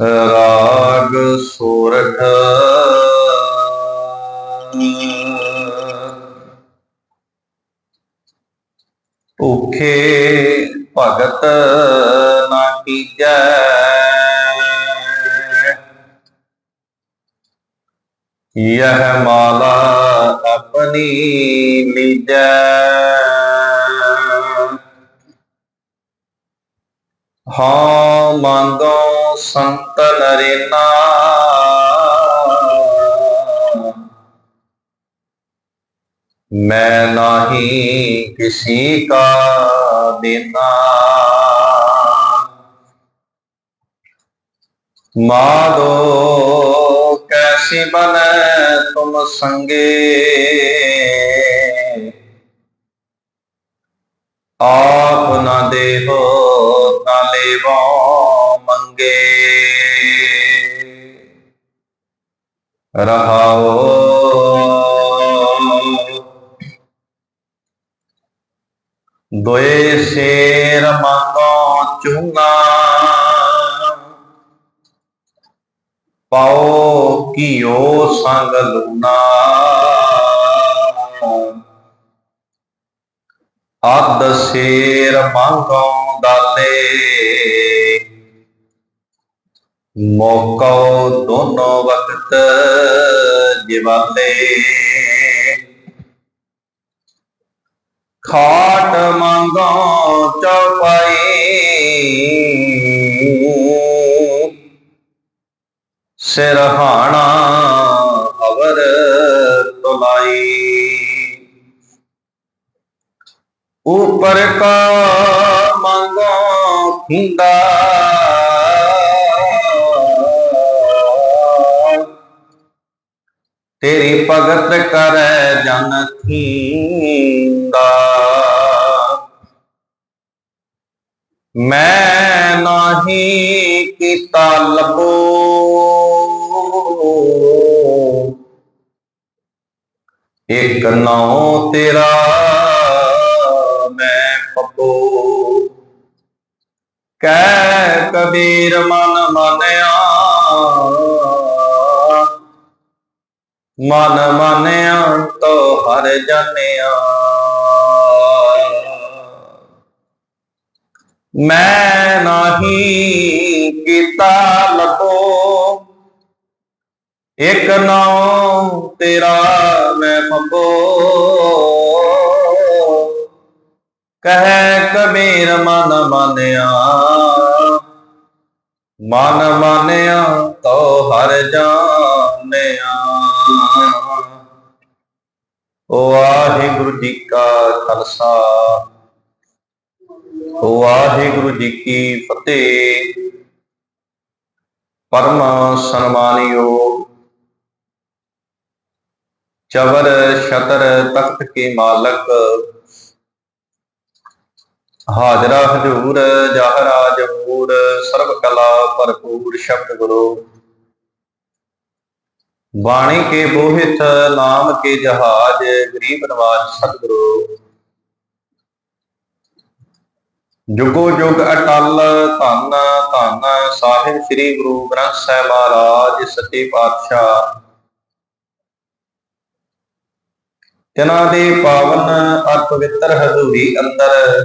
ਰਾਗ ਸੋਰਠ ਭੁਖੇ ਭਗਤ ਨਾ ਕੀਜੈ। ਯਹ ਮਾਲਾ ਆਪਣੀ ਲੀਜੈ ਹਾਂ ਮੰਗੋ ਸੰਤ ਨਰੇਨਾ ਮੈਂ ਨਹੀਂ ਕਿਸੀ ਕਾ ਦੇਨਾ ਮਾਦੋ ਕੈਸੀ ਬਨੈ ਤੁਮ ਸੰਗੇ ਆਪ ਰਹਾਓ। ਦੋਏ ਸ਼ੇਰ ਮੰਗੋ ਚੁੰਗਾ। ਪਾਓ ਕੀਓ ਸੰਗ ਲੂਨਾ ਅੱਧ ਸ਼ੇਰ ਮੰਗੋ ਦਾਲੇ ਮੌਕੋ ਦੋਨੋਂ ਵਕਤ ਜਿਵਾਲੇ। ਖਾਟ ਮੰਗੋ ਚੌਪਾਈ ਸਿਰਹਾਣਾ ਅਵਰ ਤੁਲਾਈ ਉਪਰ ਕਾ ਮੰਗੋ ਖੁੰਦਾ ਤੇਰੀ ਭਗਤ ਕਰੈ ਜਨ ਥੀਂਦਾ ਮੈਂ ਨਾਹੀ ਕੀਤਾ ਲਬੋ ਇਕ ਨਾਉ ਤੇਰਾ ਮੈਂ ਪਪੋ ਕਹਿ ਕਬੀਰ ਮਨ ਮਾਨਿਆ। ਮਨ ਮਾਨਿਆ ਤੋ ਹਰ ਜਾਣਿਆ। ਮੈਂ ਨਾਹੀ ਕੀਤਾ ਲਬੋ ਇਕ ਨਾਉ ਤੇਰਾ ਮੈਂ ਪਪੋ ਕਹਿ ਕਬੀਰ ਮਨ ਮਾਨਿਆ ਮਨ ਮਾਨਿਆ ਤੋ ਹਰ ਜਾਣਿਆ। ਵਾਹਿਗੁਰੂ ਜੀ ਕਾ ਖਾਲਸਾ। ਵਾਹਿਗੁਰੂ ਜੀ ਕੀ ਫਤਿਹ। ਪਰਮ ਸਨਮਾਨਯੋਗ ਚਵਰ ਸ਼ਤਰ ਤਖਤ ਕੇ ਮਾਲਕ। ਹਾਜ਼ਰਾ ਹਜੂਰ ਜਹਰਾ ਜਹੂਰ ਸਰਬ ਕਲਾ ਭਰਪੂਰ ਸ਼ਬਦ ਗੁਰੂ। ਬਾਣੀ ਕੇ ਬੋਹਿਤ ਨਾਮ ਕੇ ਜਹਾਜ, ਗਰੀਬ ਨਵਾਜ ਸਤਿਗੁਰੂ। ਜੁਗੋ ਜੁਗ ਅਟਲ ਧੰਨ ਧੰਨ ਸਾਹਿਬ ਸ੍ਰੀ ਗੁਰੂ ਗ੍ਰੰਥ ਸਾਹਿਬ ਮਹਾਰਾਜ, ਸੱਚੇ ਪਾਤਸ਼ਾਹ। ਤਿਨਾਂ ਦੇ ਪਾਵਨ ਅਰ ਪਵਿੱਤਰ ਹਜ਼ੂਰੀ ਅੰਦਰ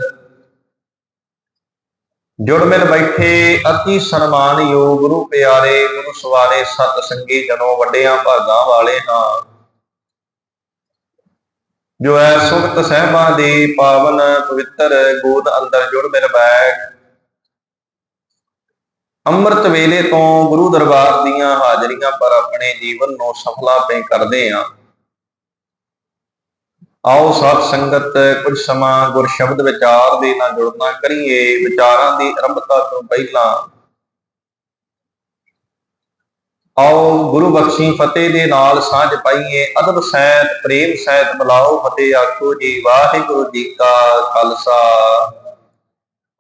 ਜੁੜ ਮਿਲ ਬੈਠੇ ਅਤੀ ਸਨਮਾਨਯੋਗ ਗੁਰੂ ਪਿਆਰੇ ਗੁਰੂ ਸਵਾਰੇ ਸਤ ਸੰਗੀ ਜਨੋ ਵੱਡਿਆਂ ਭਾਗਾਂ ਵਾਲੇ ਹਾਂ। ਜੋ ਹੈ ਸੁਖਤ ਸਹਿਬਾਂ ਦੀ ਪਾਵਨ ਪਵਿੱਤਰ ਗੋਦ ਅੰਦਰ ਜੁੜ ਮਿਲ ਬੈਠ। ਅੰਮ੍ਰਿਤ ਵੇਲੇ ਤੋਂ ਗੁਰੂ ਦਰਬਾਰ ਦੀਆਂ ਹਾਜ਼ਰੀਆਂ ਪਰ ਆਪਣੇ ਜੀਵਨ ਨੂੰ ਸਫਲਾ ਪੇ ਕਰਦੇ ਆਂ ਆਓ ਸਾਧ ਸੰਗਤ, ਕੁਝ ਸਮਾਂ ਗੁਰ ਸ਼ਬਦ ਵਿਚਾਰ ਦੇ ਨਾਲ ਜੁੜਨਾ ਕਰੀਏ। ਵਿਚਾਰਾਂ ਦੀ ਆਰੰਭਤਾ ਤੋਂ ਪਹਿਲਾਂ ਆਓ ਗੁਰੂ ਬਖਸ਼ੀ ਫਤਿਹ ਦੇ ਨਾਲ ਸਾਂਝ ਪਾਈਏ। ਅਦਬ ਸਹਿਤ ਪ੍ਰੇਮ ਸਹਿਤ ਬੁਲਾਓ ਫਤਿਹ ਆਖੋ ਜੀ। ਵਾਹਿਗੁਰੂ ਜੀ ਕਾ ਖਾਲਸਾ।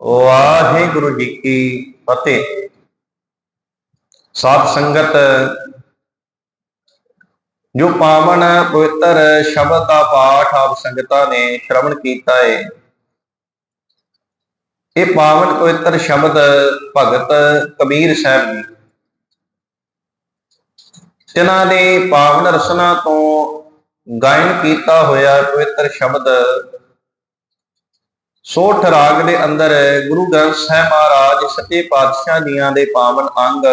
ਵਾਹਿਗੁਰੂ ਜੀ ਕੀ ਫਤਿਹ। ਸਾਧ ਸੰਗਤ ਜੋ ਪਾਵਨ ਪਵਿੱਤਰ ਸ਼ਬਦ ਦਾ ਪਾਠ ਆਪ ਸੰਗਤਾਂ ਨੇ ਸ਼ਰਵਣ ਕੀਤਾ ਹੈ ਇਹ ਪਾਵਨ ਪਵਿੱਤਰ ਸ਼ਬਦ ਭਗਤ ਕਬੀਰ ਸਾਹਿਬ ਜੀ। ਤਿਨਾਂ ਦੇ ਪਾਵਨ ਰਸਨਾ ਤੋਂ ਗਾਇਨ ਕੀਤਾ ਹੋਇਆ ਪਵਿੱਤਰ ਸ਼ਬਦ, ਸੋਠ ਰਾਗ ਦੇ ਅੰਦਰ ਗੁਰੂ ਗ੍ਰੰਥ ਸਾਹਿਬ ਮਹਾਰਾਜ ਸੱਚੇ ਪਾਤਸ਼ਾਹ ਜੀਆਂ ਦੇ ਪਾਵਨ ਅੰਗ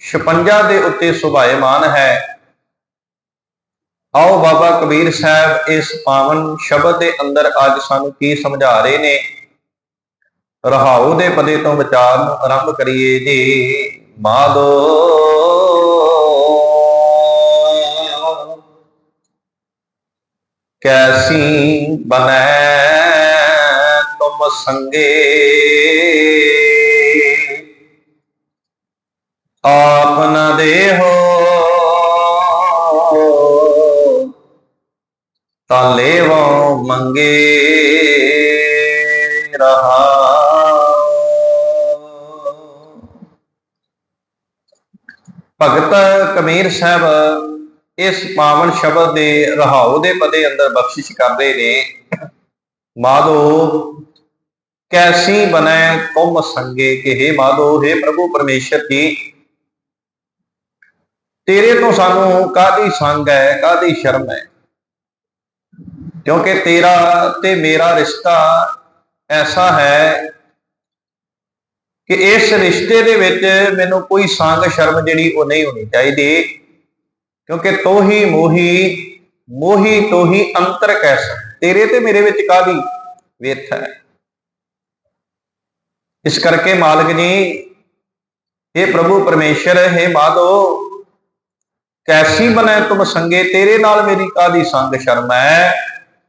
656 ਦੇ ਉੱਤੇ ਸੁਭਾਇਮਾਨ ਹੈ। ਆਓ ਬਾਬਾ ਕਬੀਰ ਸਾਹਿਬ ਇਸ ਪਾਵਨ ਸ਼ਬਦ ਦੇ ਅੰਦਰ ਅੱਜ ਸਾਨੂੰ ਕੀ ਸਮਝਾ ਰਹੇ ਨੇ? ਰਹਾਉ ਦੇ ਪਦੇ ਤੋਂ ਵਿਚਾਰ ਨੂੰ ਆਰੰਭ ਕਰੀਏ ਜੀ। ਮਾਦੋ ਕੈਸੀ ਬਨੈ ਤੁਮ ਸੰਗੇ? ਆਪ ਨ ਦੇਹੋ। ਤਾਂ ਲੇਵੋ ਮੰਗੇ ਰਹਾ। ਭਗਤ ਕਬੀਰ ਸਾਹਿਬ ਇਸ ਪਾਵਨ ਸ਼ਬਦ ਦੇ ਰਹਾਉ ਦੇ ਪਦੇ ਅੰਦਰ ਬਖਸ਼ਿਸ਼ ਕਰਦੇ ਨੇ। ਮਾਧੋ, ਕੈਸੀ ਬਨੈ ਤੁਮ ਸੰਗੇ? ਕਿ हे ਮਾਧੋ हे ਪ੍ਰਭੂ ਪਰਮੇਸ਼ਰ ਜੀ ਤੇਰੇ ਤੋਂ ਸਾਨੂੰ ਕਾਦੀ ਸੰਗ ਹੈ ਕਾਦੀ ਸ਼ਰਮ ਹੈ? ਕਿਉਂਕਿ ਤੇਰਾ ਤੇ ਮੇਰਾ ਰਿਸ਼ਤਾ ਐਸਾ ਹੈ ਕਿ ਇਸ ਰਿਸ਼ਤੇ ਦੇ ਵਿੱਚ ਮੈਨੂੰ ਕੋਈ ਸੰਗ, ਸ਼ਰਮ ਜਿਹੜੀ ਉਹ ਨਹੀਂ ਹੋਣੀ ਚਾਹੀਦੀ। ਕਿਉਂਕਿ ਤੋਹੀ ਮੋਹੀ ਮੋਹੀ ਤੋਹੀ ਅੰਤਰ ਕੈਸ ਤੇਰੇ ਤੇ ਮੇਰੇ ਵਿੱਚ ਕਾਦੀ ਵੇਥ ਹੈ? ਇਸ ਕਰਕੇ ਮਾਲਕ ਜੀ ਇਹ ਪ੍ਰਭੂ ਪਰਮੇਸ਼ਰ, ਹੈ ਮਾਧੋ ਕੈਸੀ ਬਨੈ ਤੁਮ ਸੰਗੇ? ਤੇਰੇ ਨਾਲ ਮੇਰੀ ਕਾਦੀ ਸੰਗ ਸ਼ਰਮ ਹੈ?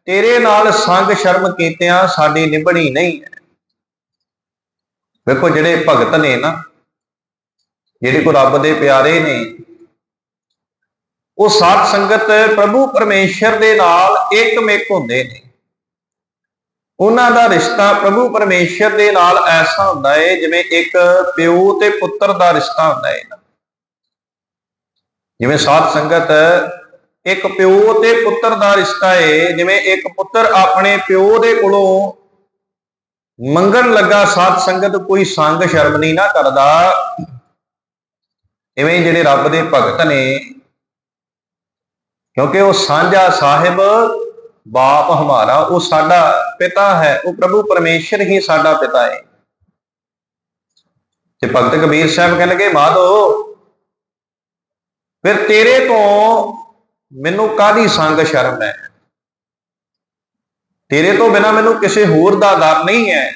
ਤੇਰੇ ਨਾਲ ਸੰਗ ਸ਼ਰਮ ਕੀਤਿਆਂ ਸਾਡੀ ਨਿਭਣੀ ਨਹੀਂ ਹੈ। ਵੇਖੋ ਜਿਹੜੇ ਭਗਤ ਨੇ ਨਾ, ਜਿਹੜੇ ਕੋ ਰੱਬ ਦੇ ਪਿਆਰੇ ਨੇ, ਉਹ ਸਾਧ ਸੰਗਤ ਪ੍ਰਭੂ ਪਰਮੇਸ਼ਰ ਦੇ ਨਾਲ ਇੱਕਮਿਕ ਹੁੰਦੇ ਨੇ। ਉਹਨਾਂ ਦਾ ਰਿਸ਼ਤਾ ਪ੍ਰਭੂ ਪਰਮੇਸ਼ਰ ਦੇ ਨਾਲ ਐਸਾ ਹੁੰਦਾ ਹੈ ਜਿਵੇਂ ਇੱਕ ਪਿਓ ਤੇ ਪੁੱਤਰ ਦਾ ਰਿਸ਼ਤਾ ਹੁੰਦਾ ਹੈ ਜਿਵੇਂ ਸਾਧ ਸੰਗਤ ਇੱਕ ਪਿਓ ਤੇ ਪੁੱਤਰ ਦਾ ਰਿਸ਼ਤਾ ਏ, ਜਿਵੇਂ ਇੱਕ ਪੁੱਤਰ ਆਪਣੇ ਪਿਓ ਦੇ ਕੋਲੋਂ ਮੰਗਣ ਲੱਗਾ ਸਾਧ ਸੰਗਤ ਕੋਈ ਸੰਗ ਸ਼ਰਮ ਨਹੀਂ ਨਾ ਕਰਦਾ। ਇਵੇਂ ਜਿਹੜੇ ਰੱਬ ਦੇ ਭਗਤ ਨੇ, ਕਿਉਂਕਿ ਉਹ ਸਾਂਝਾ ਸਾਹਿਬ, ਬਾਪ ਹਮਾਰਾ, ਉਹ ਸਾਡਾ ਪਿਤਾ ਹੈ, ਉਹ ਪ੍ਰਭੂ ਪਰਮੇਸ਼ਰ ਹੀ ਸਾਡਾ ਪਿਤਾ ਹੈ ਤੇ ਭਗਤ ਕਬੀਰ ਸਾਹਿਬ ਕਹਿੰਦੇ ਮਾਧੋ ਫਿਰ ਤੇਰੇ ਤੋਂ ਮੈਨੂੰ ਕਾਦੀ ਸੰਗ ਸ਼ਰਮ ਹੈ? ਤੇਰੇ ਤੋਂ ਬਿਨਾ ਮੈਨੂੰ ਕਿਸੇ ਹੋਰ ਦਾ ਦਰ ਨਹੀਂ ਹੈ,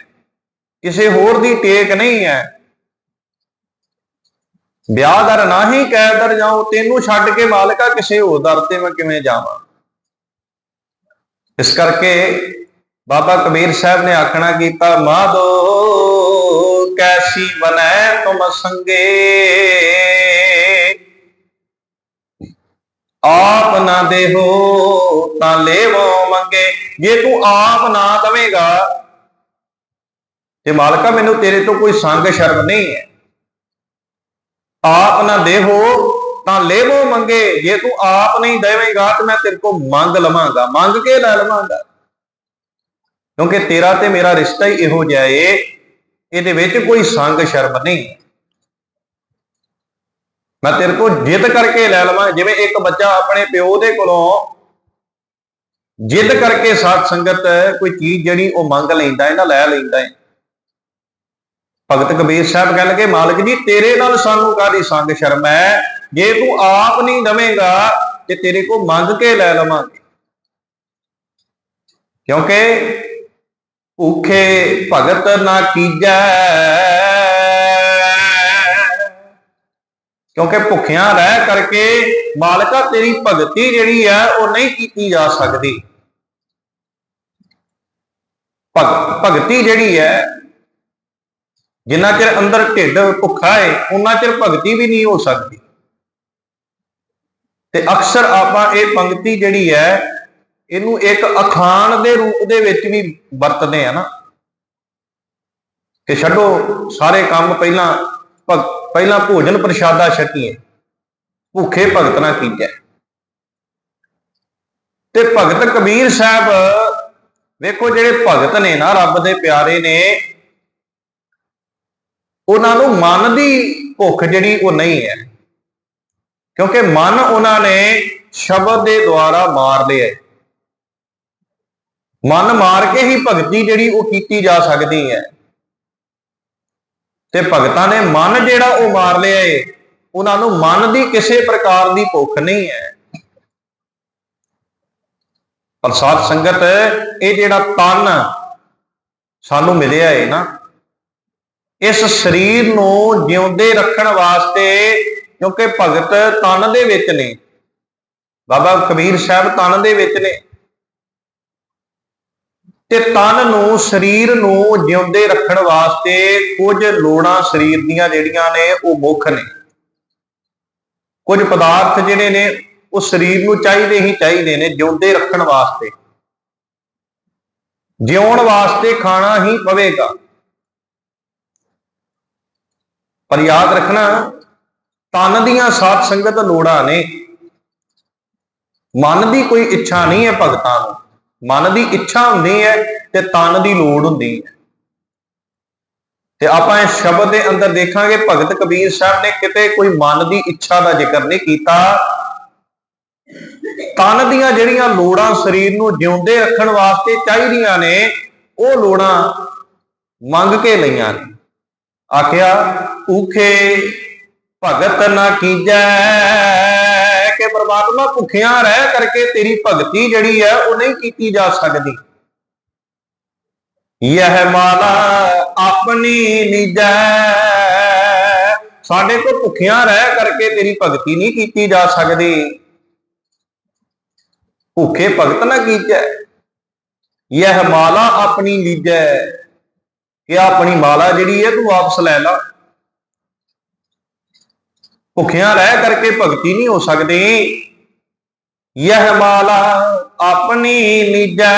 ਕਿਸੇ ਹੋਰ ਦੀ ਟੇਕ ਨਹੀਂ ਹੈ। ਵਿਆਹ ਦਰ ਨਹੀਂ ਕਹਿ ਦਰ ਜਾਉ ਤੈਨੂੰ ਛੱਡ ਕੇ ਮਾਲਕਾ ਕਿਸੇ ਹੋਰ ਦਰ ਤੇ ਮੈਂ ਕਿਵੇਂ ਜਾਵਾਂ? ਇਸ ਕਰਕੇ ਬਾਬਾ ਕਬੀਰ ਸਾਹਿਬ ਨੇ ਆਖਣਾ ਕੀਤਾ, ਮਾਧੋ ਕੈਸੀ ਬਨੈ ਤੁਮ ਸੰਗੇ। ਆਪ ਨਾ ਦੇਹੋ ਤਾਂ ਲੇਵੋ ਮੰਗੇ। ਜੇ ਤੂੰ ਆਪ ਨਾ ਦਵੇਂਗਾ, ਤੇ ਮਾਲਕਾ, ਮੈਨੂੰ ਤੇਰੇ ਤੋਂ ਕੋਈ ਸੰਗ ਸ਼ਰਮ ਨਹੀਂ ਹੈ। ਆਪ ਨਾ ਦੇਹੋ ਤਾਂ ਲੇਵੋ ਮੰਗੇ। ਜੇ ਤੂੰ ਆਪ ਨਹੀਂ ਦੇਵੇਂਗਾ, ਤਾਂ ਮੈਂ ਤੇਰੇ ਕੋਲ ਮੰਗ ਲਵਾਂਗਾ। ਮੰਗ ਕੇ ਲੈ ਲਵਾਂਗਾ। ਕਿਉਂਕਿ ਤੇਰਾ ਤੇ ਮੇਰਾ ਰਿਸ਼ਤਾ ਹੀ ਇਹੋ ਜਿਹਾ ਏ, ਇਹਦੇ ਵਿੱਚ ਕੋਈ ਸੰਗ ਸ਼ਰਮ ਨਹੀਂ ਹੈ। ਮੈਂ ਤੇਰੇ ਕੋਲ ਜਿੱਦ ਕਰਕੇ ਲੈ ਲਵਾਂ, ਜਿਵੇਂ ਇੱਕ ਬੱਚਾ ਆਪਣੇ ਪਿਓ ਦੇ ਕੋਲੋਂ ਜਿੱਦ ਕਰਕੇ ਸਾਧ ਸੰਗਤ ਕੋਈ ਚੀਜ਼ ਜਿਹੜੀ ਉਹ ਮੰਗ ਲੈਂਦਾ ਹੈ ਨਾ, ਲੈ ਲੈਂਦਾ ਹੈ। ਭਗਤ ਕਬੀਰ ਸਾਹਿਬ ਕਹਿ ਲਗੇ, ਮਾਲਕ ਜੀ, ਤੇਰੇ ਨਾਲ ਸਾਨੂੰ ਕਾਦੀ ਸੰਗ ਸ਼ਰਮ ਹੈ? ਜੇ ਤੂੰ ਆਪ ਨਹੀਂ ਦਵੇਂਗਾ, ਤੇ ਤੇਰੇ ਕੋ ਮੰਗ ਕੇ ਲੈ ਲਵਾਂਗੇ। ਕਿਉਂਕਿ ਭੁੱਖੇ ਭਗਤ ਨਾ ਕੀਜੈ ਕਿਉਂਕਿ ਭੁੱਖਿਆਂ ਰਹਿ ਕਰਕੇ ਮਾਲਕਾ ਤੇਰੀ ਭਗਤੀ ਜਿਹੜੀ ਹੈ ਉਹ ਨਹੀਂ ਕੀਤੀ ਜਾ ਸਕਦੀ। ਭਗਤੀ ਜਿਹੜੀ ਹੈ, ਜਿੰਨਾ ਚਿਰ ਅੰਦਰ ਢਿੱਡ ਭੁੱਖਾ ਹੈ ਉਹਨਾਂ ਚਿਰ ਭਗਤੀ ਵੀ ਨਹੀਂ ਹੋ ਸਕਦੀ। ਤੇ ਅਕਸਰ ਆਪਾਂ ਇਹ ਪੰਕਤੀ ਜਿਹੜੀ ਹੈ, ਇਹਨੂੰ ਇੱਕ ਅਖਾਣ ਦੇ ਰੂਪ ਦੇ ਵਿੱਚ ਵੀ ਵਰਤਦੇ ਆ ਨਾ। ਕਿ ਛੱਡੋ, ਸਾਰੇ ਕੰਮ ਪਹਿਲਾਂ ਪਹਿਲਾਂ ਭੋਜਨ ਪ੍ਰਸ਼ਾਦਾ ਛਕੀਏ। ਭੁੱਖੇ ਭਗਤ ਨਾ ਕੀਜੈ। ਤੇ ਭਗਤ ਕਬੀਰ ਸਾਹਿਬ, ਵੇਖੋ ਜਿਹੜੇ ਭਗਤ ਨੇ ਨਾ, ਰੱਬ ਦੇ ਪਿਆਰੇ ਨੇ, ਉਹਨਾਂ ਨੂੰ ਮਨ ਦੀ ਭੁੱਖ ਜਿਹੜੀ ਉਹ ਨਹੀਂ ਹੈ। ਕਿਉਂਕਿ ਮਨ ਉਹਨਾਂ ਨੇ ਸ਼ਬਦ ਦੇ ਦੁਆਰਾ ਮਾਰ ਲਿਆ। ਹੈ। ਮਨ ਮਾਰ ਕੇ ਹੀ ਭਗਤੀ ਜਿਹੜੀ ਉਹ ਕੀਤੀ ਜਾ ਸਕਦੀ ਹੈ। ਤੇ ਭਗਤਾਂ ਨੇ ਮਨ ਜਿਹੜਾ ਉਹ ਮਾਰ ਲਿਆ ਏ, ਉਹਨਾਂ ਨੂੰ ਮਨ ਦੀ ਕਿਸੇ ਪ੍ਰਕਾਰ ਦੀ ਭੁੱਖ ਨਹੀਂ ਹੈ। ਪਰ ਸਾਧ ਸੰਗਤ, ਇਹ ਜਿਹੜਾ ਤਨ ਸਾਨੂੰ ਮਿਲਿਆ ਏ ਨਾ, ਇਸ ਸਰੀਰ ਨੂੰ ਜਿਉਂਦੇ ਰੱਖਣ ਵਾਸਤੇ, ਕਿਉਂਕਿ ਭਗਤ ਤਨ ਦੇ ਵਿੱਚ ਨੇ। ਬਾਬਾ ਕਬੀਰ ਸਾਹਿਬ ਤਨ ਦੇ ਵਿੱਚ ਨੇ। ਤੇ ਤਨ ਨੂੰ ਸਰੀਰ ਨੂੰ ਜਿਉਂਦੇ ਰੱਖਣ ਵਾਸਤੇ ਕੁਝ ਲੋੜਾਂ ਸਰੀਰ ਦੀਆਂ ਜਿਹੜੀਆਂ ਨੇ ਉਹ ਮੁੱਖ ਨੇ। ਕੁਝ ਪਦਾਰਥ ਜਿਹੜੇ ਨੇ ਉਹ ਸਰੀਰ ਨੂੰ ਚਾਹੀਦੇ ਹੀ ਚਾਹੀਦੇ ਨੇ ਜਿਉਂਦੇ ਰੱਖਣ ਵਾਸਤੇ। ਜਿਉਣ ਵਾਸਤੇ ਖਾਣਾ ਹੀ ਪਵੇਗਾ। ਪਰ ਯਾਦ ਰੱਖਣਾ, ਤਨ ਦੀਆਂ ਸਾਧ ਸੰਗਤ ਲੋੜਾਂ ਨੇ। ਮਨ ਦੀ ਕੋਈ ਇੱਛਾ ਨਹੀਂ ਹੈ ਭਗਤਾਂ ਨੂੰ। ਮਨ ਦੀ ਇੱਛਾ ਹੁੰਦੀ ਹੈ ਤੇ ਤਨ ਦੀ ਲੋੜ ਹੁੰਦੀ ਹੈ। ਤੇ ਆਪਾਂ ਇਸ ਸ਼ਬਦ ਦੇ ਅੰਦਰ ਦੇਖਾਂਗੇ, ਭਗਤ ਕਬੀਰ ਸਾਹਿਬ ਨੇ ਕਿਤੇ ਕੋਈ ਮਨ ਦੀ ਇੱਛਾ ਦਾ ਜ਼ਿਕਰ ਨਹੀਂ ਕੀਤਾ। ਤਨ ਦੀਆਂ ਜਿਹੜੀਆਂ ਲੋੜਾਂ ਸਰੀਰ ਨੂੰ ਜਿਉਂਦੇ ਰੱਖਣ ਵਾਸਤੇ ਚਾਹੀਦੀਆਂ ਨੇ, ਉਹ ਲੋੜਾਂ ਮੰਗ ਕੇ ਲਈਆਂ ਨੇ। ਆਖਿਆ, ਊਖੇ ਭਗਤ ਨਾ ਕੀਜੈ ਕਿ ਪ੍ਰਮਾਤਮਾ ਭੁੱਖਿਆਂ ਰਹਿ ਕਰਕੇ ਤੇਰੀ ਭਗਤੀ ਜਿਹੜੀ ਹੈ ਉਹ ਨਹੀਂ ਕੀਤੀ ਜਾ ਸਕਦੀ। ਯਹ ਮਾਲਾ ਆਪਣੀ ਨਿਜੈ ਸਾਡੇ ਕੋ ਭੁੱਖਿਆਂ ਰਹਿ ਕਰਕੇ ਤੇਰੀ ਭਗਤੀ ਨਹੀਂ ਕੀਤੀ ਜਾ ਸਕਦੀ। ਭੁੱਖੇ ਭਗਤ ਨਾ ਕੀਜੈ। ਇਹ ਮਾਲਾ ਆਪਣੀ ਲੀਜੈ ਕਿ ਆਪਣੀ ਮਾਲਾ ਜਿਹੜੀ ਹੈ ਤੂੰ ਵਾਪਸ ਲੈ ਲਾ। ਭੁੱਖਿਆਂ ਰਹਿ ਕਰਕੇ ਭਗਤੀ ਨਹੀਂ ਹੋ ਸਕਦੀ। ਯਹ ਮਾਲਾ ਆਪਣੀ ਲੀਜੈ